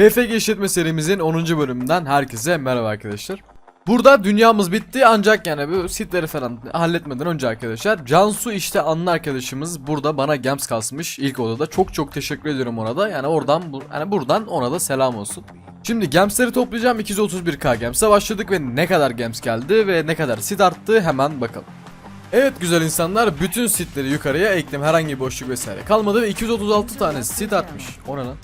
BFG işletme serimizin 10. bölümünden herkese merhaba arkadaşlar. Burada dünyamız bitti ancak yani bu sitleri falan halletmeden önce arkadaşlar Cansu işte anlı arkadaşımız burada bana gems kasmış ilk odada çok çok teşekkür ediyorum ona da yani oradan bu, yani buradan ona da selam olsun. Şimdi gemsleri toplayacağım 231k gems'e başladık ve ne kadar gems geldi ve ne kadar sit arttı hemen bakalım. Evet güzel insanlar bütün sitleri yukarıya ekledim herhangi bir boşluk vesaire kalmadı ve 236 tane sit artmış. O ne lan?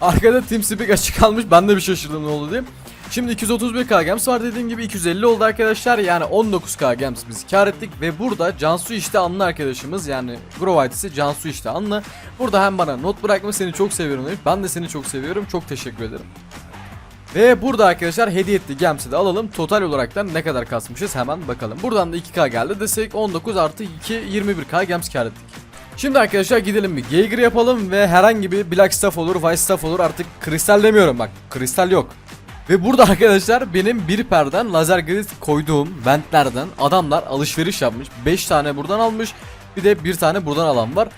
Arkada TeamSpeak açık kalmış. Ben de bir şaşırdım ne oldu diye. Şimdi 231k gems var dediğim gibi 250 oldu arkadaşlar. Yani 19k gems biz kar ettik ve burada Cansu işte anlı arkadaşımız yani Grovites'i Cansu işte anlı. Burada hem bana not bırakma seni çok seviyorum demiş. Ben de seni çok seviyorum. Çok teşekkür ederim. Ve burada arkadaşlar hediye ettiği gemsi de alalım. Total olaraktan ne kadar kasmışız hemen bakalım. Buradan da 2k geldi desek 19 artı 2 21k gems kar ettik. Şimdi arkadaşlar gidelim bir Geiger yapalım ve herhangi bir Black Staff olur, White Staff olur artık kristal demiyorum bak kristal yok. Ve burada arkadaşlar benim bir perden lazer grid koyduğum ventlerden adamlar alışveriş yapmış. 5 tane buradan almış bir de bir tane buradan alan var.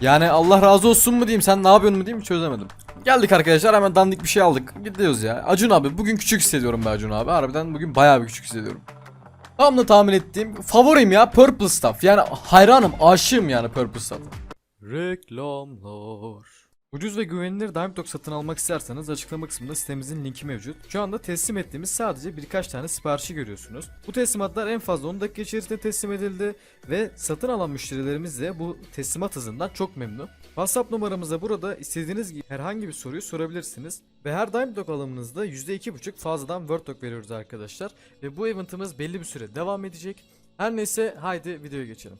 Yani Allah razı olsun mu diyeyim sen ne yapıyorsun mu diyeyim çözemedim. Geldik arkadaşlar hemen dandik bir şey aldık. Gidiyoruz ya. Acun abi bugün küçük hissediyorum be Acun abi. Harbiden bugün bayağı bir küçük hissediyorum. Tam da tahmin ettiğim favorim ya Purple Stuff. Yani hayranım, aşığım yani Purple Stuff. Reklamlar. Ucuz ve güvenilir Diamond Dog satın almak isterseniz açıklama kısmında sitemizin linki mevcut. Şu anda teslim ettiğimiz sadece birkaç tane siparişi görüyorsunuz. Bu teslimatlar en fazla 10 dakika içerisinde teslim edildi ve satın alan müşterilerimiz de bu teslimat hızından çok memnun. WhatsApp numaramıza burada istediğiniz gibi herhangi bir soruyu sorabilirsiniz. Ve her Diamond Dog alımınızda %2.5 fazladan Word Dog veriyoruz arkadaşlar. Ve bu eventimiz belli bir süre devam edecek. Her neyse haydi videoya geçelim.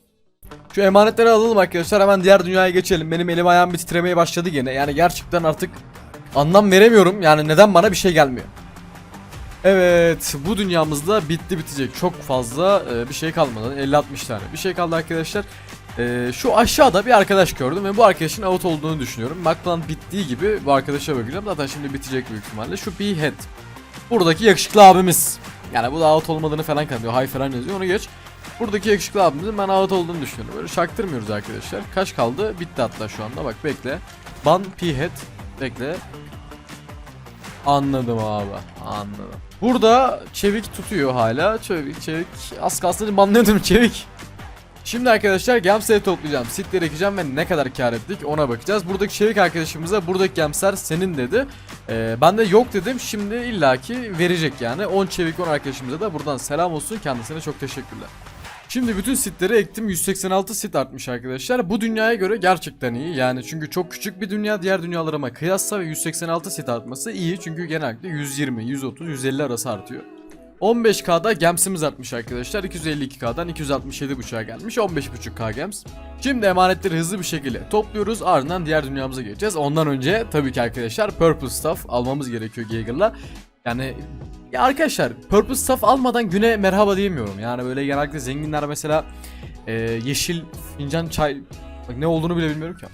Şu emanetleri alalım arkadaşlar hemen diğer dünyaya geçelim. Benim elim ayağım bir titremeye başladı gene. Yani gerçekten artık anlam veremiyorum. Yani neden bana bir şey gelmiyor. Evet bu dünyamızda bitti bitecek. Çok fazla e, bir şey kalmadı. 50-60 tane bir şey kaldı arkadaşlar. E, şu aşağıda bir arkadaş gördüm ve bu arkadaşın out olduğunu düşünüyorum. Markplan bittiği gibi bu arkadaşa bakacağım. Zaten şimdi bitecek büyük ihtimalle. Şu Behead. Buradaki yakışıklı abimiz. Yani bu da out olmadığını falan kanıtlıyor. High falan yazıyor onu geç. Buradaki yakışıklı abimizin ben out olduğunu düşünüyorum. Böyle şaktırmıyoruz arkadaşlar. Kaç kaldı? Bitti hatta şu anda. Bak bekle. Ban P-Head. Bekle. Anladım abi. Anladım. Burada çevik tutuyor hala. Çevik çevik. Az kalsın banlıyordum çevik. Şimdi arkadaşlar gemsleri toplayacağım. Sitleri ekeceğim ve ne kadar kar ettik ona bakacağız. Buradaki çevik arkadaşımıza buradaki gemsler senin dedi. Ee, ben de yok dedim. Şimdi illaki verecek yani. 10 çevik 10 arkadaşımıza da buradan selam olsun. Kendisine çok teşekkürler. Şimdi bütün sitleri ektim. 186 sit artmış arkadaşlar. Bu dünyaya göre gerçekten iyi. Yani çünkü çok küçük bir dünya diğer dünyalarıma kıyasla ve 186 sit artması iyi. Çünkü genellikle 120, 130, 150 arası artıyor. 15K'da gemsimiz artmış arkadaşlar. 252K'dan 267.5'a gelmiş. 15.5K gems. Şimdi emanetleri hızlı bir şekilde topluyoruz. Ardından diğer dünyamıza geçeceğiz. Ondan önce tabii ki arkadaşlar Purple Stuff almamız gerekiyor Geiger'la. Yani ya arkadaşlar Purple Stuff almadan güne merhaba diyemiyorum. Yani böyle genellikle zenginler mesela e, yeşil fincan çay bak ne olduğunu bile bilmiyorum ki.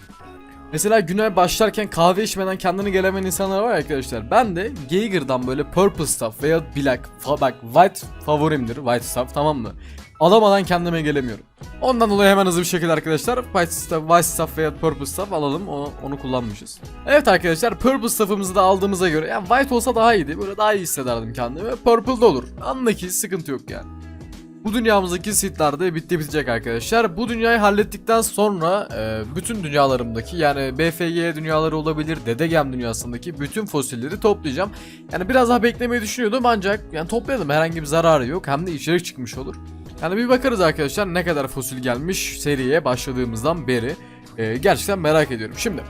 Mesela güne başlarken kahve içmeden kendini gelemeyen insanlar var arkadaşlar. Ben de Geiger'dan böyle Purple Stuff veya Black, fa- bak White favorimdir. White Stuff tamam mı? Alamadan kendime gelemiyorum. Ondan dolayı hemen hızlı bir şekilde arkadaşlar White Stuff, White Stuff veya Purple Stuff alalım. Onu, onu kullanmışız. Evet arkadaşlar Purple Stuff'ımızı da aldığımıza göre yani White olsa daha iyiydi. Böyle daha iyi hissederdim kendimi. Purple da olur. Andaki sıkıntı yok yani. Bu dünyamızdaki sitler de bitti bitecek arkadaşlar. Bu dünyayı hallettikten sonra e, bütün dünyalarımdaki yani BFG dünyaları olabilir, Dedegem dünyasındaki bütün fosilleri toplayacağım. Yani biraz daha beklemeyi düşünüyordum ancak yani toplayalım herhangi bir zararı yok hem de içerik çıkmış olur. Yani bir bakarız arkadaşlar ne kadar fosil gelmiş seriye başladığımızdan beri. E, gerçekten merak ediyorum. Şimdi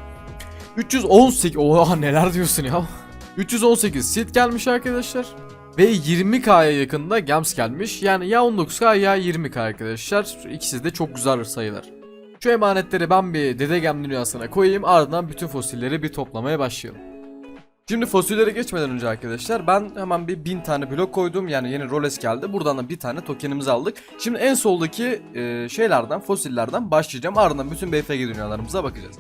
318 oha neler diyorsun ya. 318 sit gelmiş arkadaşlar. Ve 20k'ya yakında Gems gelmiş. Yani ya 19k ya 20k arkadaşlar. İkisi de çok güzel sayılar. Şu emanetleri ben bir Dede Gem dünyasına koyayım ardından bütün fosilleri bir toplamaya başlayalım. Şimdi fosillere geçmeden önce arkadaşlar ben hemen bir bin tane blok koydum yani yeni Rolex geldi buradan da bir tane tokenimizi aldık. Şimdi en soldaki e, şeylerden fosillerden başlayacağım ardından bütün BFG dünyalarımıza bakacağız.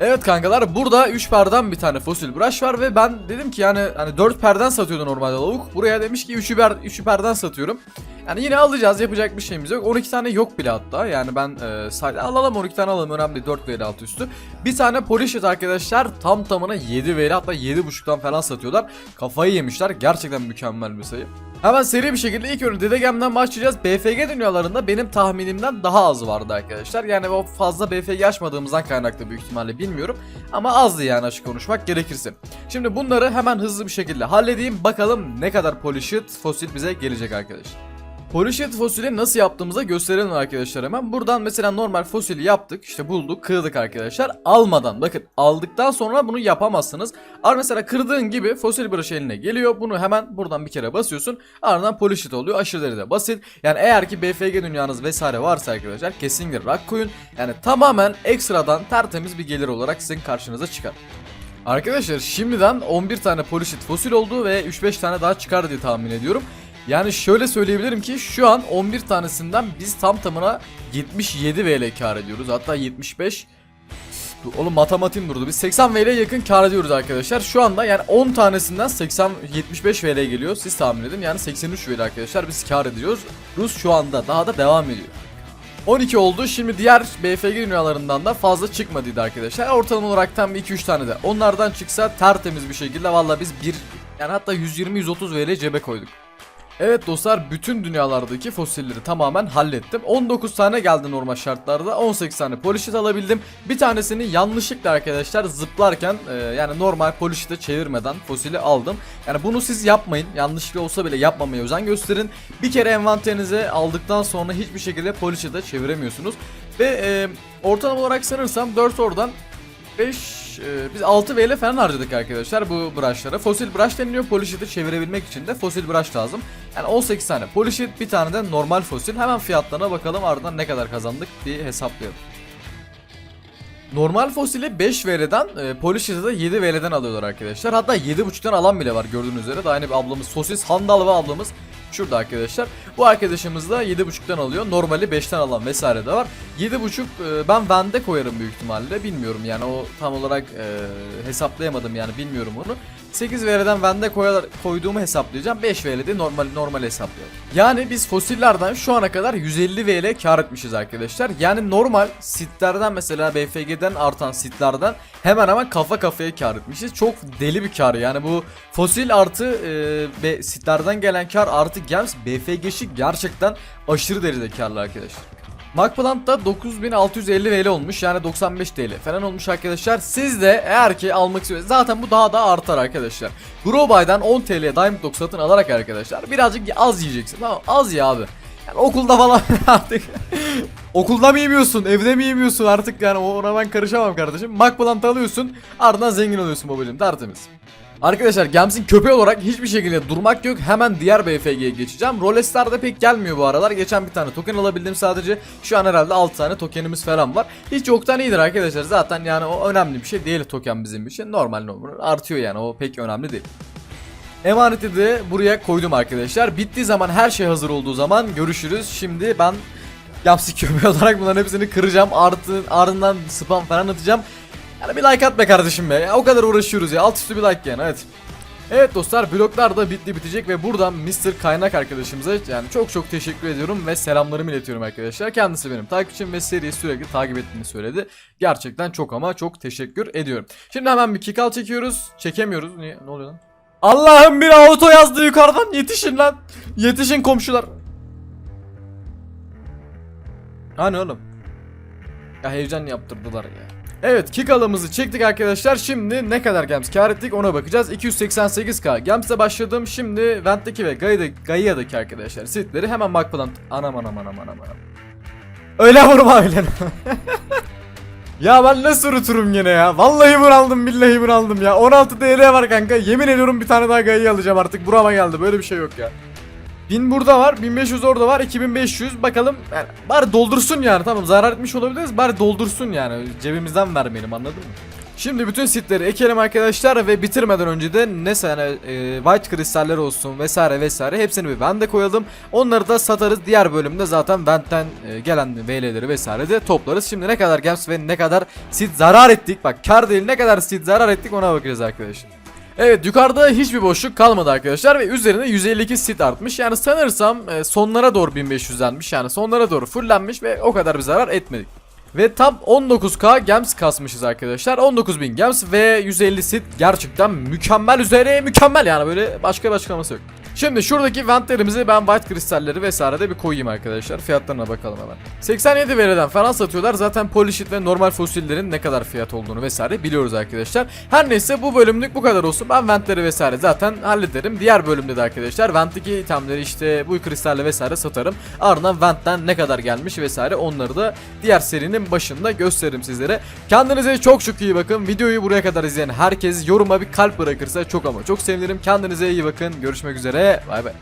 Evet kankalar burada 3 perden bir tane fosil brush var ve ben dedim ki yani hani 4 perden satıyordu normalde lavuk. Buraya demiş ki 3'ü per, 3'ü perden satıyorum. Yani yine alacağız yapacak bir şeyimiz yok. 12 tane yok bile hatta. Yani ben e, say- alalım 12 tane alalım önemli değil. 4 veri altı üstü. Bir tane Polished arkadaşlar tam tamına 7 veri hatta 7.5'tan falan satıyorlar. Kafayı yemişler. Gerçekten mükemmel bir sayı. Hemen seri bir şekilde ilk önce Dedegem'den başlayacağız. BFG dünyalarında benim tahminimden daha az vardı arkadaşlar. Yani o fazla BFG açmadığımızdan kaynaklı büyük ihtimalle bilmiyorum. Ama azdı yani açık konuşmak gerekirse. Şimdi bunları hemen hızlı bir şekilde halledeyim. Bakalım ne kadar Polished fosil bize gelecek arkadaşlar. Polished fosili nasıl yaptığımızı gösterelim arkadaşlar hemen. Buradan mesela normal fosili yaptık. işte bulduk, kırdık arkadaşlar. Almadan bakın aldıktan sonra bunu yapamazsınız. Ar mesela kırdığın gibi fosil brush eline geliyor. Bunu hemen buradan bir kere basıyorsun. Ardından polished oluyor. Aşırı derecede basit. Yani eğer ki BFG dünyanız vesaire varsa arkadaşlar kesinlikle rak koyun. Yani tamamen ekstradan tertemiz bir gelir olarak sizin karşınıza çıkar. Arkadaşlar şimdiden 11 tane polished fosil oldu ve 3-5 tane daha çıkar diye tahmin ediyorum. Yani şöyle söyleyebilirim ki şu an 11 tanesinden biz tam tamına 77 VL kar ediyoruz. Hatta 75 Dur, Oğlum matematiğim durdu. Biz 80 VL'ye yakın kar ediyoruz arkadaşlar. Şu anda yani 10 tanesinden 80 75 VL geliyor. Siz tahmin edin. Yani 83 VL arkadaşlar biz kar ediyoruz. Rus şu anda daha da devam ediyor. 12 oldu. Şimdi diğer BFG dünyalarından da fazla çıkmadıydı arkadaşlar. Ortalama olarak tam 2-3 tane de onlardan çıksa tertemiz bir şekilde valla biz bir yani hatta 120-130 VL cebe koyduk. Evet dostlar bütün dünyalardaki fosilleri tamamen hallettim. 19 tane geldi normal şartlarda. 18 tane polishit alabildim. Bir tanesini yanlışlıkla arkadaşlar zıplarken e, yani normal polishite çevirmeden fosili aldım. Yani bunu siz yapmayın. Yanlışlıkla olsa bile yapmamaya özen gösterin. Bir kere envanterinize aldıktan sonra hiçbir şekilde polishite çeviremiyorsunuz. Ve e, ortalama olarak sanırsam 4 oradan 5 biz 6 VL falan harcadık arkadaşlar bu brushlara. Fosil brush deniliyor. Polishit'i çevirebilmek için de fosil brush lazım. Yani 18 tane polishit, bir tane de normal fosil. Hemen fiyatlarına bakalım ardından ne kadar kazandık bir hesaplayalım. Normal fosili 5 VL'den, e, Polishit'i de 7 VL'den alıyorlar arkadaşlar. Hatta 7.5'tan alan bile var gördüğünüz üzere. Daha yeni bir ablamız Sosis Handal ve ablamız şurada arkadaşlar. Bu arkadaşımız da 7.5'tan alıyor. Normali 5'ten alan vesaire de var. 7.5 e, ben Vende koyarım büyük ihtimalle. Bilmiyorum yani o tam olarak e, hesaplayamadım yani bilmiyorum onu. 8 VL'den Vende koyar, koyduğumu hesaplayacağım. 5 VL'de normal normal hesaplıyorum. Yani biz fosillerden şu ana kadar 150 VL kar etmişiz arkadaşlar. Yani normal sitlerden mesela BFG'den artan sitlerden hemen hemen kafa kafaya kar etmişiz. Çok deli bir kar yani bu fosil artı e, sitlerden gelen kar artı gems BFG'si gerçekten aşırı derecede karlı arkadaşlar. Macplant'ta 9650 VL olmuş yani 95 TL falan olmuş arkadaşlar. Siz de eğer ki almak istiyorsanız zaten bu daha da artar arkadaşlar. Growbuy'dan 10 TL Diamond Dog satın alarak arkadaşlar birazcık az yiyeceksin tamam az ya abi. Yani okulda falan artık Okulda mı yemiyorsun, evde mi yemiyorsun artık yani ona ben karışamam kardeşim. Macplant alıyorsun, ardından zengin oluyorsun babacım, tertemiz. Arkadaşlar Gams'in köpeği olarak hiçbir şekilde durmak yok. Hemen diğer BFG'ye geçeceğim. Rolestar'da pek gelmiyor bu aralar. Geçen bir tane token alabildim sadece. Şu an herhalde 6 tane tokenimiz falan var. Hiç yoktan iyidir arkadaşlar. Zaten yani o önemli bir şey değil token bizim için. Normal normal artıyor yani o pek önemli değil. Emaneti de buraya koydum arkadaşlar. Bittiği zaman her şey hazır olduğu zaman görüşürüz. Şimdi ben Yapsi köpeği olarak bunların hepsini kıracağım. Artı, ardından spam falan atacağım. Yani bir like at be kardeşim be. Ya, o kadar uğraşıyoruz ya. Alt üstü bir like yani evet. Evet dostlar bloklar da bitti bitecek ve buradan Mr. Kaynak arkadaşımıza yani çok çok teşekkür ediyorum ve selamlarımı iletiyorum arkadaşlar. Kendisi benim takipçim ve seriyi sürekli takip ettiğini söyledi. Gerçekten çok ama çok teşekkür ediyorum. Şimdi hemen bir kikal çekiyoruz. Çekemiyoruz. Niye? Ne oluyor lan? Allah'ım bir auto yazdı yukarıdan. Yetişin lan. Yetişin komşular. Hani oğlum? Ya heyecan yaptırdılar ya. Evet kikalımızı çektik arkadaşlar. Şimdi ne kadar gems kar ettik ona bakacağız. 288k. Gems'e başladım. Şimdi Vent'teki ve Gaia'daki, arkadaşlar sitleri hemen bakmadan anam anam anam anam anam. Öyle vurma öyle. ya ben nasıl unuturum yine ya. Vallahi bunaldım billahi bunaldım ya. 16 TL var kanka. Yemin ediyorum bir tane daha Gaia alacağım artık. Burama geldi. Böyle bir şey yok ya. 1000 burada var, 1500 orada var, 2500 bakalım yani bari doldursun yani tamam zarar etmiş olabiliriz bari doldursun yani cebimizden vermeyelim anladın mı? Şimdi bütün sitleri ekelim arkadaşlar ve bitirmeden önce de ne yani e, white kristaller olsun vesaire vesaire hepsini bir vente koyalım. Onları da satarız. Diğer bölümde zaten ventten e, gelen VL'leri vesaire de toplarız. Şimdi ne kadar gems ve ne kadar sit zarar ettik. Bak kar değil ne kadar sit zarar ettik ona bakacağız arkadaşlar. Evet yukarıda hiçbir boşluk kalmadı arkadaşlar ve üzerine 152 sit artmış. Yani sanırsam e, sonlara doğru 1500'lenmiş yani sonlara doğru fullenmiş ve o kadar bir zarar etmedik. Ve tam 19k gems kasmışız arkadaşlar. 19.000 gems ve 150 sit gerçekten mükemmel üzere mükemmel yani böyle başka bir açıklaması yok. Şimdi şuradaki ventlerimizi ben white kristalleri vesaire de bir koyayım arkadaşlar. Fiyatlarına bakalım hemen. 87 veriden falan satıyorlar. Zaten polishit ve normal fosillerin ne kadar fiyat olduğunu vesaire biliyoruz arkadaşlar. Her neyse bu bölümlük bu kadar olsun. Ben ventleri vesaire zaten hallederim. Diğer bölümde de arkadaşlar ventteki itemleri işte bu kristalle vesaire satarım. Ardından ventten ne kadar gelmiş vesaire onları da diğer serinin başında gösteririm sizlere. Kendinize çok çok iyi bakın. Videoyu buraya kadar izleyen herkes yoruma bir kalp bırakırsa çok ama çok sevinirim. Kendinize iyi bakın. Görüşmek üzere. えバイバイ